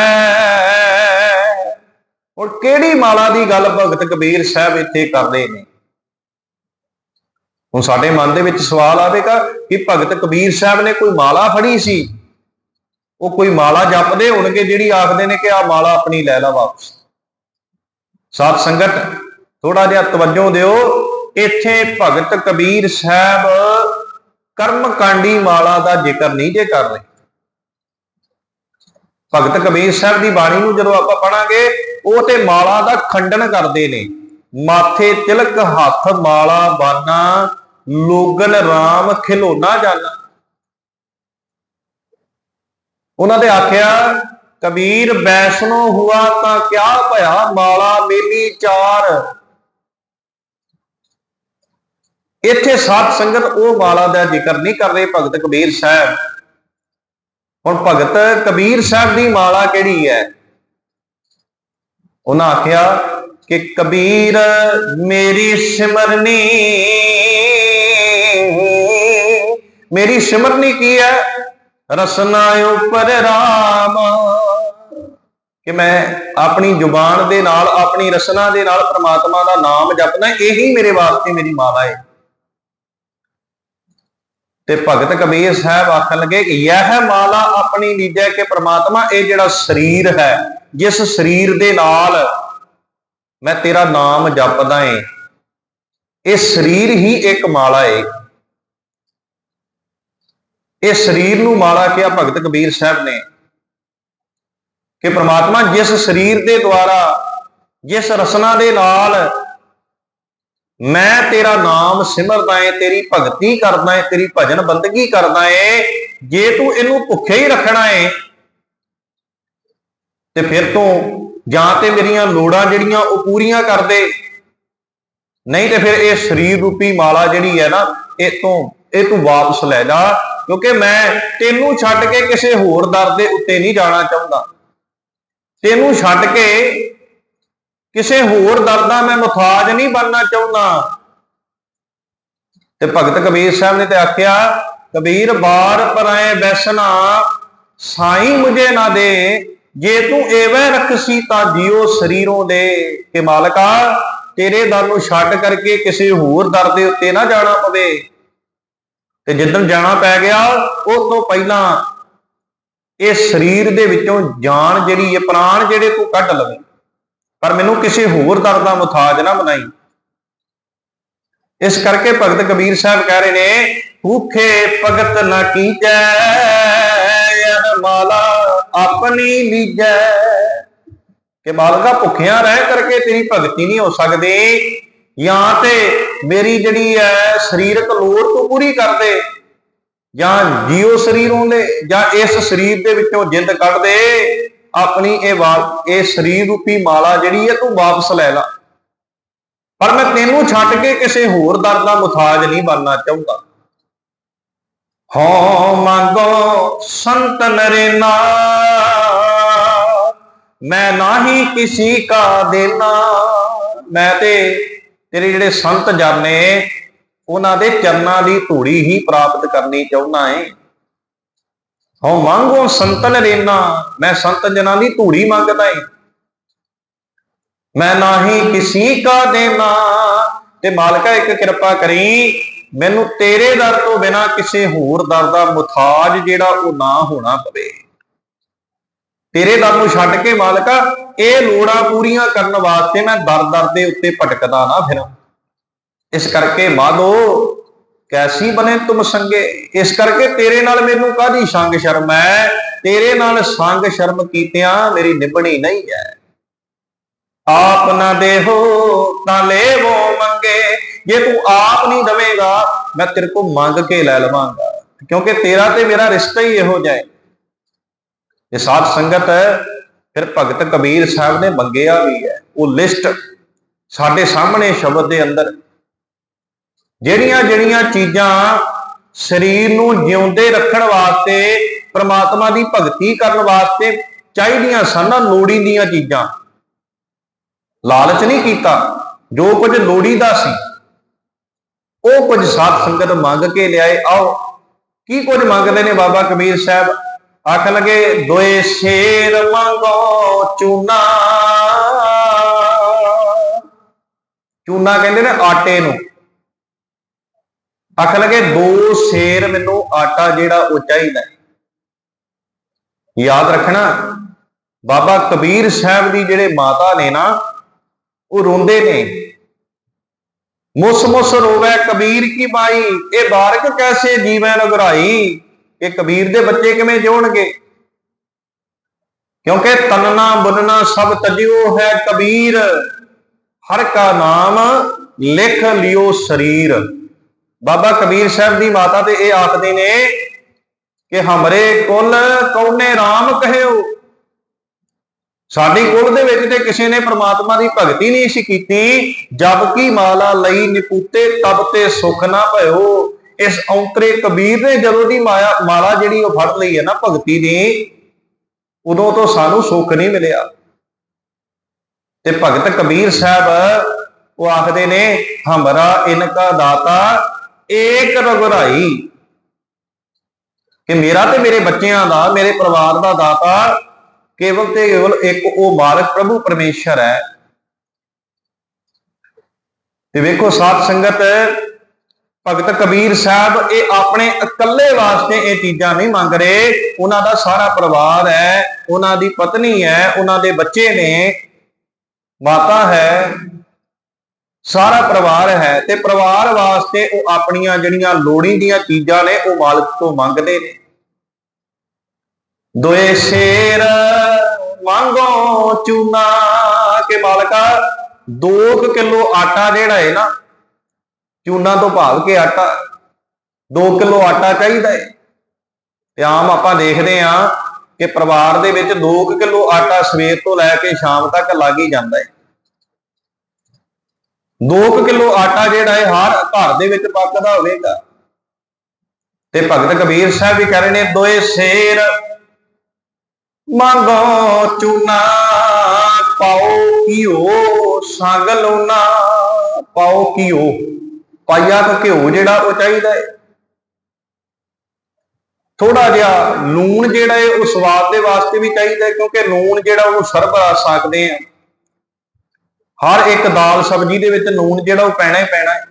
ਔਰ ਕਿਹੜੀ ਮਾਲਾ ਦੀ ਗੱਲ ਭਗਤ ਕਬੀਰ ਸਾਹਿਬ ਇੱਥੇ ਕਰਦੇ ਨੇ? ਹੁਣ ਸਾਡੇ ਮਨ ਦੇ ਵਿੱਚ ਸਵਾਲ ਆਵੇਗਾ ਕਿ ਭਗਤ ਕਬੀਰ ਸਾਹਿਬ ਨੇ ਕੋਈ ਮਾਲਾ ਫੜੀ ਸੀ? ਉਹ ਕੋਈ ਮਾਲਾ ਜਪਦੇ ਹੋਣਗੇ ਜਿਹੜੀ ਆਖਦੇ ਨੇ ਕਿ ਆ ਮਾਲਾ ਆਪਣੀ ਲੈ ਲਾ ਵਾਪਸ। ਸਾਧ ਸੰਗਤ ਥੋੜਾ ਜਿਹਾ ਤਵੱਜੋ ਦਿਓ। ਇੱਥੇ ਭਗਤ ਕਬੀਰ ਸਾਹਿਬ ਕਰਮਕਾਂਡੀ ਮਾਲਾ ਦਾ ਜ਼ਿਕਰ ਨਹੀਂ ਜੇ ਕਰ ਰਹੇ। ਭਗਤ ਕਬੀਰ ਸਾਹਿਬ ਦੀ ਬਾਣੀ ਨੂੰ ਜਦੋਂ ਆਪਾਂ ਪੜਾਂਗੇ ਉਹ ਤੇ ਮਾਲਾ ਦਾ ਖੰਡਨ ਕਰਦੇ ਨੇ। ਮਾਥੇ ਤਿਲਕ ਹੱਥ ਮਾਲਾ ਬਾਨਾ, ਲੋਗਨ RAM ਖਿਲੋਨਾ ਜਾਣਾ ਉਹਨਾਂ ਦੇ ਆਖਿਆ, ਕਬੀਰ ਬੈਸਨੋ ਹੁਆ ਤਾਂ ਕਿਆ ਭਇਆ, ਮਾਲਾ ਮੇਲੀ ਚਾਰ। ਇੱਥੇ ਸਾਧ ਸੰਗਤ ਉਹ ਮਾਲਾ ਦਾ ਜ਼ਿਕਰ ਨਹੀਂ ਕਰ ਰਹੇ, ਭਗਤ ਕਬੀਰ ਸਾਹਿਬ। ਹੁਣ ਭਗਤ ਕਬੀਰ ਸਾਹਿਬ ਦੀ ਮਾਲਾ ਕਿਹੜੀ ਹੈ? ਉਹਨਾਂ ਆਖਿਆ ਕਿ ਕਬੀਰ ਮੇਰੀ ਸਿਮਰਨੀ ਮੇਰੀ ਸਿਮਰਨੀ ਕੀ ਹੈ? ਰਸਨਾ ਉਪਰ ਰਾਮਾ। ਕਿ ਮੈਂ ਆਪਣੀ ਜ਼ੁਬਾਨ ਦੇ ਨਾਲ, ਆਪਣੀ ਰਸਨਾ ਦੇ ਨਾਲ ਪ੍ਰਮਾਤਮਾ ਦਾ ਨਾਮ ਜਪਦਾ, ਇਹੀ ਮੇਰੇ ਵਾਸਤੇ ਮੇਰੀ ਮਾਲਾ ਹੈ। ਤੇ ਭਗਤ ਕਬੀਰ ਸਾਹਿਬ ਆਖਣ ਲੱਗੇ ਕਿ ਇਹ ਮਾਲਾ ਆਪਣੀ ਲੀਜੈ ਕਿ ਪ੍ਰਮਾਤਮਾ, ਇਹ ਜਿਹੜਾ ਸਰੀਰ ਹੈ, ਜਿਸ ਸਰੀਰ ਦੇ ਨਾਲ ਮੈਂ ਤੇਰਾ ਨਾਮ ਜਪਦਾ ਏ, ਇਹ ਸਰੀਰ ਹੀ ਇੱਕ ਮਾਲਾ ਏ। ਇਹ ਸਰੀਰ ਨੂੰ ਮਾਲਾ ਕਿਹਾ ਭਗਤ ਕਬੀਰ ਸਾਹਿਬ ਨੇ ਕਿ ਪ੍ਰਮਾਤਮਾ, ਜਿਸ ਸਰੀਰ ਦੇ ਦੁਆਰਾ, ਜਿਸ ਰਸਨਾ ਦੇ ਨਾਲ ਮੈਂ ਤੇਰਾ ਨਾਮ ਸਿਮਰਦਾ ਏ, ਤੇਰੀ ਭਗਤੀ ਕਰਦਾ ਏ, ਤੇਰੀ ਭਜਨ ਬੰਦਗੀ ਕਰਦਾ ਏ, ਜੇ ਤੂੰ ਇਹਨੂੰ ਭੁੱਖੇ ਹੀ ਰੱਖਣਾ ਏ, ਤੇ ਫਿਰ ਤੂੰ ਜਾਂ ਤੇ ਮੇਰੀਆਂ ਲੋੜਾਂ ਜਿਹੜੀਆਂ ਉਹ ਪੂਰੀਆਂ ਕਰ ਦੇ। ਨਹੀਂ ਤੇ ਫਿਰ ਇਹ ਸਰੀਰ ਰੂਪੀ ਮਾਲਾ ਜਿਹੜੀ ਹੈ ਨਾ, ਇਹ ਤੋਂ, ਇਹ ਤੂੰ ਵਾਪਸ ਲੈ ਜਾ, ਕਿਉਂਕਿ ਮੈਂ ਤੈਨੂੰ ਛੱਡ ਕੇ ਕਿਸੇ ਹੋਰ ਦਰ ਦੇ ਉੱਤੇ ਨਹੀਂ ਜਾਣਾ ਚਾਹੁੰਦਾ। ਤੈਨੂੰ ਛੱਡ ਕੇ ਕਿਸੇ ਹੋਰ ਦਰ ਦਾ ਮੈਂ ਮੁਤਾਜ ਨਹੀਂ ਬਣਨਾ ਚਾਹੁੰਦਾ। ਤੇ ਭਗਤ ਕਬੀਰ ਸਾਹਿਬ ਨੇ ਤੇ ਆਖਿਆ, ਕਬੀਰ ਬਾਰ ਪਰਾਏ ਬੈਸਣਾ, ਸਾਈ ਮੁਝੇ ਨਾ ਦੇ, ਜੇ ਤੂੰ ਐਵੇਂ ਰੱਖਸੀ ਤਾਂ ਜਿਉ ਸਰੀਰੋਂ ਦੇ। ਕਿ ਮਾਲਕਾ, ਤੇਰੇ ਦਰ ਨੂੰ ਛੱਡ ਕਰਕੇ ਕਿਸੇ ਹੋਰ ਦਰ ਦੇ ਉੱਤੇ ਨਾ ਜਾਣਾ ਪਵੇ। ਤੇ ਜਿੱਦਣ ਜਾਣਾ ਪੈ ਗਿਆ, ਉਸ ਤੋਂ ਪਹਿਲਾਂ ਇਹ ਸਰੀਰ ਦੇ ਵਿੱਚੋਂ ਜਾਨ ਜਿਹੜੀ ਹੈ, ਪ੍ਰਾਣ ਜਿਹੜੇ ਤੂੰ ਕੱਢ ਲਵੇਂ। ਪਰ ਮੈਨੂੰ ਕਿਸੇ ਹੋਰ ਦਰ ਦਾ ਮੁਤਾਜ ਨਾ ਬਣਾਈ। ਇਸ ਕਰਕੇ ਭਗਤ ਕਬੀਰ ਸਾਹਿਬ ਕਹਿ ਰਹੇ ਨੇ, ਭੁੱਖੇ ਭਗਤ ਨਾ ਕੀਜੈ ਇਹ ਮਾਲਾ ਆਪਣੀ ਲੀਜੈ। ਕਿ ਮਾਲਕਾ ਭੁੱਖਿਆਂ ਰਹਿ ਕਰਕੇ ਤੇਰੀ ਭਗਤੀ ਨਹੀਂ ਹੋ ਸਕਦੀ, ਜਾਂ ਤੇ ਮੇਰੀ ਜਿਹੜੀ ਹੈ ਸਰੀਰਕ ਲੋੜ ਤੂੰ ਪੂਰੀ ਕਰ ਦੇ, ਜਾਂ ਜੀਓ ਸਰੀਰੋਂ ਦੇ, ਜਾਂ ਇਸ ਸਰੀਰ ਦੇ ਵਿੱਚੋਂ ਜਿੰਦ ਕੱਢ ਦੇ। ਆਪਣੀ ਇਹ ਵਾਲ ਇਹ ਸਰੀਰ ਰੂਪੀ ਮਾਲਾ ਜਿਹੜੀ ਹੈ ਤੂੰ ਵਾਪਸ ਲੈ ਲੈ। ਪਰ ਮੈਂ ਤੈਨੂੰ ਛੱਡ ਕੇ ਕਿਸੇ ਹੋਰ ਦਰ ਦਾ ਮੁਤਾਜ ਨਹੀਂ ਬਣਨਾ ਚਾਹੁੰਦਾ। ਹੋ ਮੰਗੋ ਸੰਤ ਨਰੇਨਾ ਮੈਂ ਨਾਹੀ ਕਿਸੇ ਕਾ ਦੇਣਾ ਮੈਂ ਤੇ ਤੇਰੇ ਜਿਹੜੇ ਸੰਤ ਜਾਣੇ, ਉਹਨਾਂ ਦੇ ਚਰਨਾਂ ਦੀ ਧੂੜੀ ਹੀ ਪ੍ਰਾਪਤ ਕਰਨੀ ਚਾਹੁੰਦਾ ਏ। ਹੋ ਮੰਗੋ ਸੰਤਨ ਨਰੇਨਾ ਮੈਂ ਸੰਤ ਜਨਾਂ ਦੀ ਧੂੜੀ ਮੰਗਦਾ ਏ। ਮੈਂ ਨਾਹੀ ਕਿਸੀ ਕਾ ਦੇਣਾ ਤੇ ਮਾਲਕਾ ਇੱਕ ਕਿਰਪਾ ਕਰੀ, ਮੈਨੂੰ ਤੇਰੇ ਦਰ ਤੋਂ ਬਿਨਾ ਕਿਸੇ ਹੋਰ ਦਰ ਦਾ ਮੁਤਾਜ ਜਿਹੜਾ ਉਹ ਨਾ ਹੋਣਾ ਪਵੇ। ਤੇਰੇ ਦਰ ਨੂੰ ਛੱਡ ਕੇ ਮਾਲਕਾ, ਇਹ ਲੋੜਾਂ ਪੂਰੀਆਂ ਕਰਨ ਵਾਸਤੇ ਮੈਂ ਦਰ ਦਰ ਦੇ ਉੱਤੇ ਭਟਕਦਾ ਨਾ ਫਿਰਾਂ। ਇਸ ਕਰਕੇ ਮਾਧੋ ਕੈਸੀ ਬਨੇ ਤੁਮ ਸੰਗੇ? ਇਸ ਕਰਕੇ ਤੇਰੇ ਨਾਲ ਮੈਨੂੰ ਕਾਦੀ ਸੰਗ ਸ਼ਰਮ ਹੈ? ਤੇਰੇ ਨਾਲ ਸੰਗ ਸ਼ਰਮ ਕੀਤਿਆਂ ਮੇਰੀ ਨਿਭਣੀ ਨਹੀਂ ਹੈ। ਆਪ ਨਾ ਦੇਹੋ ਤਾਂ ਲੈਵੋ ਮੰਗੇ। ਜੇ ਤੂੰ ਆਪ ਨਹੀਂ ਦਵੇਂਗਾ, ਮੈਂ ਤੇਰੇ ਕੋਲ ਮੰਗ ਕੇ ਲੈ ਲਵਾਂਗਾ। ਕਿਉਂਕਿ ਤੇਰਾ ਤੇ ਮੇਰਾ ਰਿਸ਼ਤਾ ਹੀ ਇਹੋ ਜਿਹਾ ਹੈ। ਇਹ ਸਾਧ ਸੰਗਤ ਫਿਰ ਭਗਤ ਕਬੀਰ ਸਾਹਿਬ ਨੇ ਮੰਗਿਆ ਵੀ ਹੈ। ਉਹ ਲਿਸਟ ਸਾਡੇ ਸਾਹਮਣੇ ਸ਼ਬਦ ਦੇ ਅੰਦਰ ਜਿਹੜੀਆਂ ਜਿਹੜੀਆਂ ਚੀਜ਼ਾਂ ਸਰੀਰ ਨੂੰ ਜਿਉਂਦੇ ਰੱਖਣ ਵਾਸਤੇ, ਪ੍ਰਮਾਤਮਾ ਦੀ ਭਗਤੀ ਕਰਨ ਵਾਸਤੇ ਚਾਹੀਦੀਆਂ ਸਨ ਲੋੜੀਂਦੀਆਂ ਚੀਜ਼ਾਂ। ਲਾਲਚ ਨਹੀਂ ਕੀਤਾ। ਜੋ ਕੁਝ ਲੋੜੀਦਾ ਸੀ, ਉਹ ਕੁਝ ਸਾਧ ਸੰਗਤ ਮੰਗ ਕੇ ਲਿਆਏ। ਆਓ, ਕੀ ਕੁਝ ਮੰਗਦੇ ਨੇ ਬਾਬਾ ਕਬੀਰ ਸਾਹਿਬ? ਆਖ ਲਗੇ, ਦੋਏ ਸ਼ੇਰ ਮੰਗੋ ਚੂਨਾ। ਚੂਨਾ ਕਹਿੰਦੇ ਨੇ ਆਟੇ ਨੂੰ। ਆਖਣ ਲੱਗੇ, ਦੋ ਸ਼ੇਰ ਮੈਨੂੰ ਆਟਾ ਜਿਹੜਾ ਉਹ ਚਾਹੀਦਾ ਯਾਦ ਰੱਖਣਾ, ਬਾਬਾ ਕਬੀਰ ਸਾਹਿਬ ਦੀ ਜਿਹੜੇ ਮਾਤਾ ਨੇ ਨਾ, ਉਹ ਰੋਂਦੇ ਨੇ। ਮੁਸ ਮੁਸ ਰੋਵੇ, ਕਬੀਰ ਕੀ ਬਾਈ ਇਹ ਬਾਰਕ ਕੈਸੇ ਜੀਵੈ ਰਗਰਾਈ ਇਹ ਕਬੀਰ ਦੇ ਬੱਚੇ ਕਿਵੇਂ ਜਿਉਣਗੇ ਕਿਉਂਕਿ ਤਨਨਾ ਬੁਨਨਾ ਸਭ ਤਜਿਓ ਹੈ ਕਬੀਰ, ਹਰ ਕਾ ਨਾਮ ਲਿਖ ਲਿਓ ਸਰੀਰ। ਬਾਬਾ ਕਬੀਰ ਸਾਹਿਬ ਦੀ ਮਾਤਾ ਤੇ ਇਹ ਆਖਦੇ ਨੇ ਕਿ ਹਮਰੇ ਕੁਲ ਕੌਨੇ RAM ਕਹਿਓ। ਸਾਡੀ ਕੁਲ ਦੇ ਵਿੱਚ ਤੇ ਕਿਸੇ ਨੇ ਪ੍ਰਮਾਤਮਾ ਦੀ ਭਗਤੀ ਨਹੀਂ ਸੀ ਕੀਤੀ ਜਬ ਕਿ ਮਾਲਾ ਲਈ ਨਿਪੂਤੇ ਤਬ ਤੇ ਸੁਖ ਨਾ ਭਇਓ। ਇਸ ਔਂਤਰੇ ਕਬੀਰ ਨੇ ਜਦੋਂ ਦੀ ਮਾਇਆ, ਮਾਲਾ ਜਿਹੜੀ ਉਹ ਫੜ ਲਈ ਹੈ ਨਾ ਭਗਤੀ ਦੀ, ਉਦੋਂ ਤੋਂ ਸਾਨੂੰ ਸੁੱਖ ਨਹੀਂ ਮਿਲਿਆ। ਤੇ ਭਗਤ ਕਬੀਰ ਸਾਹਿਬ ਉਹ ਆਖਦੇ ਨੇ, ਹਮਰਾ ਇਨਕਾ ਦਾਤਾ ਏਕ ਰਗੁਰਾਈ ਕਿ ਮੇਰਾ ਤੇ ਮੇਰੇ ਬੱਚਿਆਂ ਦਾ, ਮੇਰੇ ਪਰਿਵਾਰ ਦਾ ਦਾਤਾ ਕੇਵਲ ਤੇ ਕੇਵਲ ਇੱਕ ਉਹ ਮਾਲਕ ਪ੍ਰਭੂ ਪਰਮੇਸ਼ਰ ਹੈ। ਤੇ ਵੇਖੋ ਸਾਧ ਸੰਗਤ, ਭਗਤ ਕਬੀਰ ਸਾਹਿਬ, ਇਹ ਆਪਣੇ ਇਕੱਲੇ ਵਾਸਤੇ ਇਹ ਚੀਜ਼ਾਂ ਨਹੀਂ ਮੰਗ ਰਹੇ। ਉਹਨਾਂ ਦਾ ਸਾਰਾ ਪਰਿਵਾਰ ਹੈ, ਉਹਨਾਂ ਦੀ ਪਤਨੀ ਹੈ, ਉਹਨਾਂ ਦੇ ਬੱਚੇ ਨੇ, ਮਾਤਾ ਹੈ। ਸਾਰਾ ਪਰਿਵਾਰ ਹੈ ਤੇ ਪਰਿਵਾਰ ਵਾਸਤੇ ਉਹ ਆਪਣੀਆਂ ਜਿਹੜੀਆਂ ਲੋੜੀਂਦੀਆਂ ਚੀਜ਼ਾਂ ਨੇ, ਉਹ ਮਾਲਕ ਤੋਂ ਮੰਗਦੇ ਨੇ। ਦੋਏ ਸ਼ੇਰ ਮੰਗੋ ਚੂਨਾ ਕੇ ਮਾਲਕਾ 2 ਕਿਲੋ ਆਟਾ ਜਿਹੜਾ ਹੈ ਨਾ, ਚੂਨਾ ਤੋਂ ਭਾਵ ਕੇ ਆਟਾ 2 ਕਿਲੋ ਆਟਾ ਚਾਹੀਦਾ ਹੈ ਤੇ ਆਮ ਆਪਾਂ ਦੇਖਦੇ ਆ ਕਿ ਪਰਿਵਾਰ ਦੇ ਵਿੱਚ 2 ਕਿਲੋ ਆਟਾ ਸਵੇਰ ਤੋਂ ਲੈ ਕੇ ਸ਼ਾਮ ਤੱਕ ਲੱਗ ਹੀ ਜਾਂਦਾ ਹੈ 2 ਕਿਲੋ ਆਟਾ ਜਿਹੜਾ ਹੈ ਹਰ ਘਰ ਦੇ ਵਿੱਚ ਪੱਕਦਾ ਹੋਵੇਗਾ ਤੇ ਭਗਤ ਕਬੀਰ ਸਾਹਿਬ ਵੀ ਕਹਿ ਰਹੇ ਨੇ, ਦੋਏ ਸ਼ੇਰ ਮੰਗੋ ਚੂਨਾ, ਪਾਓ ਘਿਓ ਸੰਗ ਲੋਨਾ ਪਾਓ ਘਿਓ। ਪਾਇਆ ਕੁ ਘਿਓ ਜਿਹੜਾ ਉਹ ਚਾਹੀਦਾ ਹੈ ਥੋੜਾ ਜਿਹਾ ਲੂਣ ਜਿਹੜਾ ਹੈ ਉਹ ਸਵਾਦ ਦੇ ਵਾਸਤੇ ਵੀ ਚਾਹੀਦਾ ਹੈ ਕਿਉਂਕਿ ਲੂਣ ਜਿਹੜਾ ਉਹ ਸਰਬ ਆ ਸਕਦੇ ਆ। ਹਰ ਇੱਕ ਦਾਲ ਸਬਜ਼ੀ ਦੇ ਵਿੱਚ ਲੂਣ ਜਿਹੜਾ ਉਹ ਪੈਣਾ ਹੀ ਪੈਣਾ ਹੈ।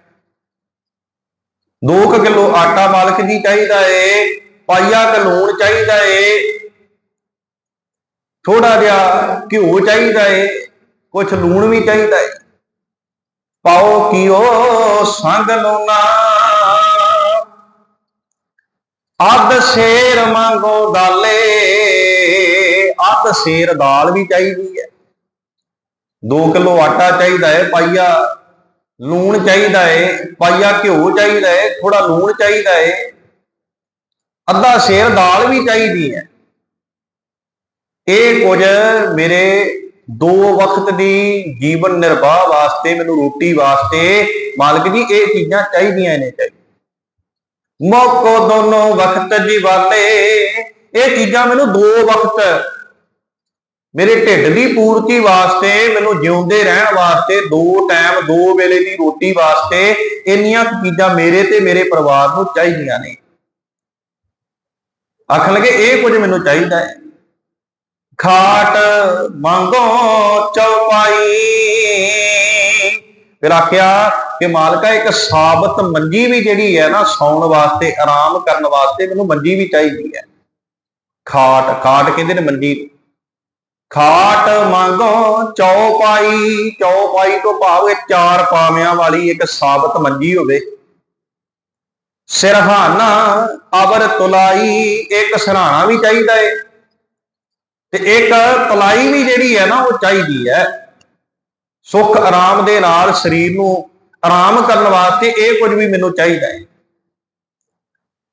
2 ਕਿਲੋ ਆਟਾ ਮਾਲਕ ਜੀ ਚਾਹੀਦਾ ਏ ਪਾਈਆ ਕ ਲੂਣ ਚਾਹੀਦਾ ਏ ਥੋੜਾ ਜਿਹਾ ਘਿਓ ਚਾਹੀਦਾ ਏ ਕੁਝ ਲੂਣ ਵੀ ਚਾਹੀਦਾ ਏ। ਪਾਓ ਕੀਓ ਸੰਗ ਲੋਨਾ ਅੱਧ ਸ਼ੇਰ ਮੰਗੋ ਦਾਲੇ, ਅੱਧ ਸ਼ੇਰ ਦਾਲ ਵੀ ਚਾਹੀਦੀ ਹੈ 2 ਕਿਲੋ ਆਟਾ ਚਾਹੀਦਾ ਹੈ ਪਾਈਆ ਲੂਣ ਚਾਹੀਦਾ ਹੈ ਪਾਈਆ ਘਿਓ ਚਾਹੀਦਾ ਹੈ ਥੋੜਾ ਲੂਣ ਚਾਹੀਦਾ ਹੈ ਅੱਧਾ ਸ਼ੇਰ ਦਾਲ ਵੀ ਚਾਹੀਦੀ ਹੈ ਇਹ ਕੁਝ ਮੇਰੇ ਦੋ ਵਕਤ ਦੀ ਜੀਵਨ ਨਿਰਵਾਹ ਵਾਸਤੇ, ਮੈਨੂੰ ਰੋਟੀ ਵਾਸਤੇ ਮਾਲਕ ਜੀ, ਇਹ ਚੀਜ਼ਾਂ ਚਾਹੀਦੀਆਂ ਨੇ ਚਾਹੀਦੀਆਂ ਮੌਕੋ ਦੋਨੋਂ ਵਕਤ ਜੀਵਾਲੇ ਇਹ ਚੀਜ਼ਾਂ ਮੈਨੂੰ ਦੋ ਵਕਤ ਮੇਰੇ ਢਿੱਡ ਦੀ ਪੂਰਤੀ ਵਾਸਤੇ, ਮੈਨੂੰ ਜਿਉਂਦੇ ਰਹਿਣ ਵਾਸਤੇ, ਦੋ ਟਾਈਮ ਦੋ ਵੇਲੇ ਦੀ ਰੋਟੀ ਵਾਸਤੇ ਇੰਨੀਆਂ ਚੀਜ਼ਾਂ ਮੇਰੇ ਤੇ ਮੇਰੇ ਪਰਿਵਾਰ ਨੂੰ ਚਾਹੀਦੀਆਂ ਨੇ। ਆਖਣ ਲੱਗੇ, ਇਹ ਕੁਝ ਮੈਨੂੰ ਚਾਹੀਦਾ ਹੈ। ਖਾਟ ਮੰਗੋ ਚੌਪਾਈ। ਫਿਰ ਆਖਿਆ ਕਿ ਮਾਲਕਾ, ਇੱਕ ਸਾਬਤ ਮੰਜੀ ਵੀ ਜਿਹੜੀ ਹੈ ਨਾ, ਸੌਣ ਵਾਸਤੇ, ਆਰਾਮ ਕਰਨ ਵਾਸਤੇ ਮੈਨੂੰ ਮੰਜੀ ਵੀ ਚਾਹੀਦੀ ਹੈ। ਖਾਟ ਖਾਟ ਕਹਿੰਦੇ ਨੇ ਮੰਜੀ। ਖਾਟ ਮੰਗੋ ਚੌਪਾਈ ਚੌਪਾਈ ਤੋਂ ਭਾਵ ਇਹ ਚਾਰ ਪਾਵਿਆਂ ਵਾਲੀ ਇੱਕ ਸਾਬਤ ਮੰਜੀ ਹੋਵੇ। ਸਿਰਹਾਨਾ ਅਬਰ ਤੁਲਾਈ, ਇੱਕ ਸਰਾਣਾ ਵੀ ਚਾਹੀਦਾ ਹੈ ਤੇ ਇੱਕ ਤਲਾਈ ਵੀ ਜਿਹੜੀ ਹੈ ਨਾ, ਉਹ ਚਾਹੀਦੀ ਹੈ। ਸੁੱਖ ਆਰਾਮ ਦੇ ਨਾਲ ਸਰੀਰ ਨੂੰ ਆਰਾਮ ਕਰਨ ਵਾਸਤੇ ਇਹ ਕੁਝ ਵੀ ਮੈਨੂੰ ਚਾਹੀਦਾ ਹੈ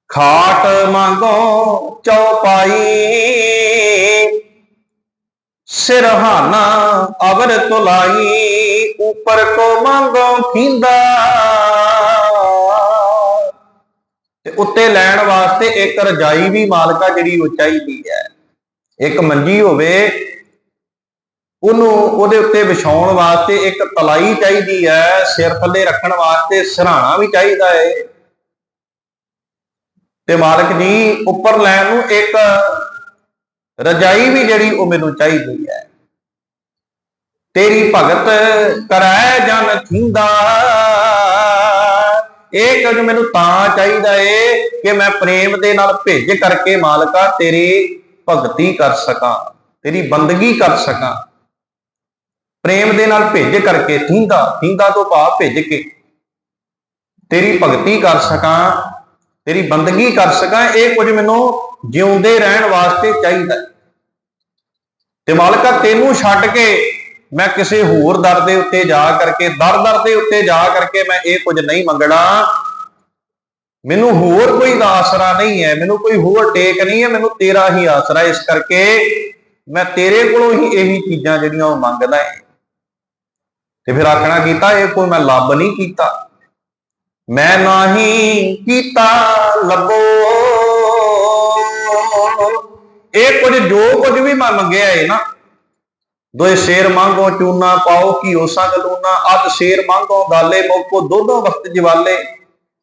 ਖਾਟ ਮੰਗੋ ਚੌਪਾਈ ਸਿਰਹਾਨਾ ਅਵਰ ਤੁਲਾਈ ਉਪਰ ਕੋ ਮੰਗੋ ਖਿੰਦਾ। ਤੇ ਉੱਤੇ ਲੈਣ ਵਾਸਤੇ ਇੱਕ ਰਜਾਈ ਵੀ ਮਾਲਕਾ ਜਿਹੜੀ ਉਹ ਚਾਹੀਦੀ ਹੈ। ਇੱਕ ਮੰਜੀ ਹੋਵੇ, ਉਹਨੂੰ ਉਹਦੇ ਉੱਤੇ ਵਿਛਾਉਣ ਵਾਸਤੇ ਇੱਕ ਤਲਾਈ ਚਾਹੀਦੀ ਹੈ, ਸਿਰ ਥੱਲੇ ਰੱਖਣ ਵਾਸਤੇ ਸਰਾਣਾ ਵੀ ਚਾਹੀਦਾ ਹੈ ਤੇ ਮਾਲਕ ਜੀ, ਉੱਪਰ ਲੈਣ ਨੂੰ ਇੱਕ ਰਜਾਈ ਵੀ ਜਿਹੜੀ ਉਹ ਮੈਨੂੰ ਚਾਹੀਦੀ ਹੈ। ਤੇਰੀ ਭਗਤ ਕਰੈ ਜਨ ਥਿੰਦਾ ਇਹ ਕੁਝ ਮੈਨੂੰ ਤਾਂ ਚਾਹੀਦਾ ਏ ਕਿ ਮੈਂ ਪ੍ਰੇਮ ਦੇ ਨਾਲ ਭਿੱਜ ਕਰਕੇ ਮਾਲਕਾ ਤੇਰੀ ਭਗਤੀ ਕਰ ਸਕਾਂ, ਤੇਰੀ ਬੰਦਗੀ ਕਰ ਸਕਾਂ। ਪ੍ਰੇਮ ਦੇ ਨਾਲ ਭਿੱਜ ਕਰਕੇ ਥਿੰਦਾ ਥਿੰਦਾ ਤੋਂ ਭਾਵ ਭਿੱਜ ਕੇ ਤੇਰੀ ਭਗਤੀ ਕਰ ਸਕਾਂ। ਤੇਰੀ ਬੰਦਗੀ ਕਰ ਸਕਾਂ, ਇਹ ਕੁਝ ਮੈਨੂੰ ਜਿਉਂਦੇ ਰਹਿਣ ਵਾਸਤੇ ਚਾਹੀਦਾ। ਤੇ ਮਾਲਕਾ, ਤੈਨੂੰ ਛੱਡ ਕੇ ਮੈਂ ਕਿਸੇ ਹੋਰ ਦਰ ਦੇ ਉੱਤੇ ਜਾ ਕਰਕੇ, ਦਰ ਦਰ ਦੇ ਉੱਤੇ ਜਾ ਕਰਕੇ ਮੈਂ ਇਹ ਕੁਝ ਨਹੀਂ ਮੰਗਣਾ। ਮੈਨੂੰ ਹੋਰ ਕੋਈ ਦਾ ਆਸਰਾ ਨਹੀਂ ਹੈ, ਮੈਨੂੰ ਕੋਈ ਹੋਰ ਟੇਕ ਨਹੀਂ ਹੈ, ਮੈਨੂੰ ਤੇਰਾ ਹੀ ਆਸਰਾ ਇਸ ਕਰਕੇ ਮੈਂ ਤੇਰੇ ਕੋਲੋਂ ਹੀ ਇਹੀ ਚੀਜ਼ਾਂ ਜਿਹੜੀਆਂ ਉਹ ਮੰਗਦਾ ਹੈ। ਤੇ ਫਿਰ ਆਖਣਾ ਕੀਤਾ, ਇਹ ਕੋਈ ਮੈਂ ਲੱਭ ਨਹੀਂ ਕੀਤਾ। ਮੈਂ ਨਹੀਂ ਕੀਤਾ ਲੱਭੋ। ਇਹ ਕੁਝ ਜੋ ਕੁਝ ਵੀ ਮੈਂ ਮੰਗਿਆ ਏ ਨਾ, ਦੋਏ ਸ਼ੇਰ ਮੰਗੋ ਚੂਨਾ ਪਾਓ ਕੀ ਹੋ ਸੰਗ ਲੂਨਾ, ਅੱਧ ਸ਼ੇਰ ਮੰਗੋ ਗਾਲੇ ਮੋਕੋ, ਦੋਦੋਂ ਵਕਤ ਜਵਾਲੇ।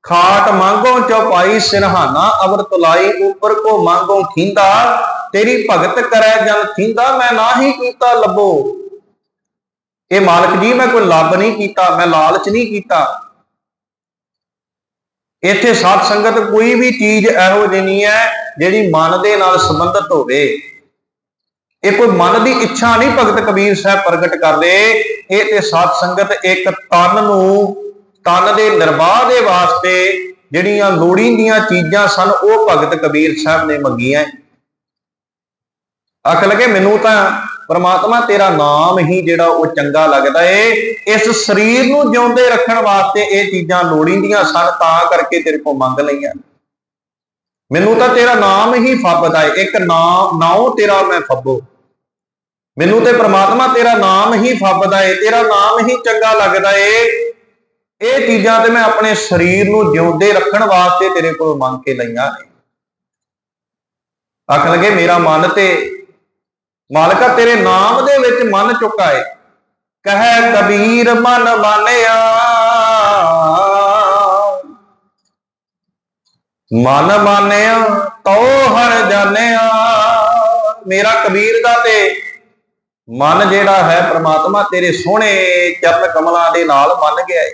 ਖਾਟ ਮੰਗੋ ਚੌਪਾਈ ਸਿਰਹਾਨਾ ਅਵਰ ਤੁਲਾਈ ਉਪਰ ਕੋ ਮੰਗੋ ਖਿੰਦਾ। ਤੇਰੀ ਭਗਤ ਕਰੈ ਜਨ ਖਿੰਦਾ, ਮੈਂ ਨਾਹੀ ਕੀਤਾ ਲੱਭੋ। ਇਹ ਮਾਲਕ ਜੀ, ਮੈਂ ਕੋਈ ਲੱਭ ਨਹੀਂ ਕੀਤਾ, ਮੈਂ ਲਾਲਚ ਨਹੀਂ ਕੀਤਾ। ਇੱਥੇ ਸਾਧ ਸੰਗਤ ਕੋਈ ਵੀ ਚੀਜ਼ ਇਹੋ ਜਿਹੀ ਨਹੀਂ ਹੈ ਜਿਹੜੀ ਮਨ ਦੇ ਨਾਲ ਸੰਬੰਧਿਤ ਹੋਵੇ। ਇਹ ਕੋਈ ਮਨ ਦੀ ਇੱਛਾ ਨਹੀਂ ਭਗਤ ਕਬੀਰ ਸਾਹਿਬ ਪ੍ਰਗਟ ਕਰਦੇ। ਇਹ ਤੇ ਸਾਧ ਸੰਗਤ ਇੱਕ ਤਨ ਨੂੰ, ਤਨ ਦੇ ਨਿਰਵਾਹ ਦੇ ਵਾਸਤੇ ਜਿਹੜੀਆਂ ਲੋੜੀਂਦੀਆਂ ਚੀਜ਼ਾਂ ਸਨ, ਉਹ ਭਗਤ ਕਬੀਰ ਸਾਹਿਬ ਨੇ ਮੰਗੀਆਂ। ਆਖ ਲਗੇ, ਮੈਨੂੰ ਤਾਂ ਪਰਮਾਤਮਾ ਤੇਰਾ ਨਾਮ ਹੀ ਜਿਹੜਾ ਉਹ ਚੰਗਾ ਲੱਗਦਾ ਏ, ਇਸ ਸਰੀਰ ਨੂੰ ਜਿਉਂਦੇ ਰੱਖਣ ਵਾਸਤੇ ਇਹ ਚੀਜ਼ਾਂ ਲੋੜੀਂਦੀਆਂ ਸਨ, ਤਾਂ ਕਰਕੇ ਤੇਰੇ ਕੋਲ ਮੰਗ ਲਈਆਂ ਮੈਨੂੰ ਤਾਂ ਤੇਰਾ ਨਾਮ ਹੀ ਫੱਬਦਾ ਏ, ਇੱਕ ਨਾਮ ਨਾਉ ਤੇਰਾ ਮੈਂ ਫੱਬੋ। ਮੈਨੂੰ ਤੇ ਪ੍ਰਮਾਤਮਾ ਤੇਰਾ ਨਾਮ ਹੀ ਫੱਬਦਾ ਏ, ਤੇਰਾ ਨਾਮ ਹੀ ਚੰਗਾ ਲੱਗਦਾ ਏ। ਇਹ ਚੀਜ਼ਾਂ ਤੇ ਮੈਂ ਆਪਣੇ ਸਰੀਰ ਨੂੰ ਜਿਉਂਦੇ ਰੱਖਣ ਵਾਸਤੇ ਤੇਰੇ ਕੋਲ ਮੰਗ ਕੇ ਲਈਆਂ ਨੇ। ਆਖਣ ਲੱਗੇ ਮੇਰਾ ਮਨ ਤੇ ਮਾਲਕਾ, ਤੇਰੇ ਨਾਮ ਦੇ ਵਿੱਚ ਮਨ ਚੁੱਕਾ ਏ। ਕਹੈ, ਕਬੀਰ ਮਨ ਮਾਨਿਆ ਮਨ ਮਾਨਿਆ ਤੋ ਹਰ ਜਾਣਿਆ। ਮੇਰਾ ਕਬੀਰ ਦਾ ਤੇ ਮਨ ਜਿਹੜਾ ਹੈ ਪ੍ਰਮਾਤਮਾ, ਤੇਰੇ ਸੋਹਣੇ ਚਰਨ ਕਮਲਾਂ ਦੇ ਨਾਲ ਮੰਨ ਗਿਆ ਏ।